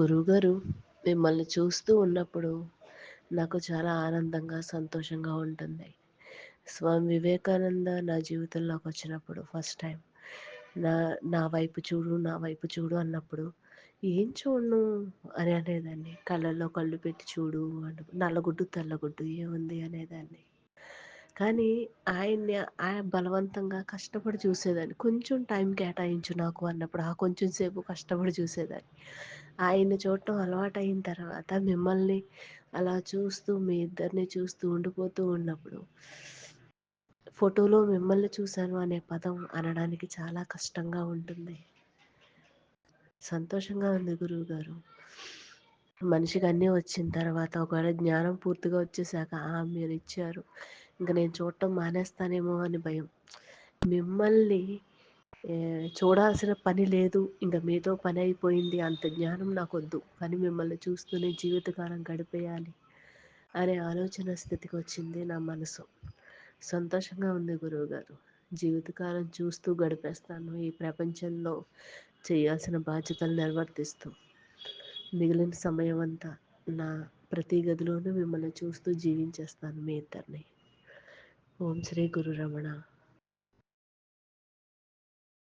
గురువుగారు మిమ్మల్ని చూస్తూ ఉన్నప్పుడు నాకు చాలా ఆనందంగా సంతోషంగా ఉంటుంది. స్వామి వివేకానంద నా జీవితంలోకి వచ్చినప్పుడు ఫస్ట్ టైం నా నా వైపు చూడు నా వైపు చూడు అన్నప్పుడు ఏం చూడను? అని అనేదాన్ని. కళ్ళల్లో కళ్ళు పెట్టి చూడు అను నల్లగుడ్డు తెల్లగుడ్డు ఏముంది అనేదాన్ని. కానీ ఆయన్ని ఆయన బలవంతంగా కష్టపడి చూసేదాన్ని. కొంచెం టైం కేటాయించు నాకు అన్నప్పుడు ఆ కొంచెం సేపు కష్టపడి చూసేదాన్ని. ఆయన్ని చూడటం అలవాటైన తర్వాత మిమ్మల్ని అలా చూస్తూ మీ ఇద్దరిని చూస్తూ ఉండిపోతూ ఉన్నప్పుడు ఫోటోలో మిమ్మల్ని చూశాను అనే పదం అనడానికి చాలా కష్టంగా ఉంటుంది. సంతోషంగా ఉంది గురువు గారు. మనిషికి అన్నీ వచ్చిన తర్వాత ఒకవేళ జ్ఞానం పూర్తిగా వచ్చేసాక ఆ మీరు ఇచ్చారు. ఇంకా నేను చూడటం మానేస్తానేమో అని భయం. మిమ్మల్ని చూడాల్సిన పని లేదు. ఇంకా మీతో పని అయిపోయింది. అంత జ్ఞానం నాకొద్దు. కానీ మిమ్మల్ని చూస్తూనే జీవితకాలం గడిపేయాలి అనే ఆలోచన స్థితికి వచ్చింది నా మనసు. సంతోషంగా ఉంది గురువు గారు. జీవితకాలం చూస్తూ గడిపేస్తాను. ఈ ప్రపంచంలో చేయాల్సిన బాధ్యతలు నిర్వర్తిస్తూ. మిగిలిన సమయం అంతా నా ప్రతి గదిలోనూ మిమ్మల్ని చూస్తూ జీవించేస్తాను మీ ఇద్దరిని. ಓಂ ಶ್ರೀ ಗುರುರಮಣ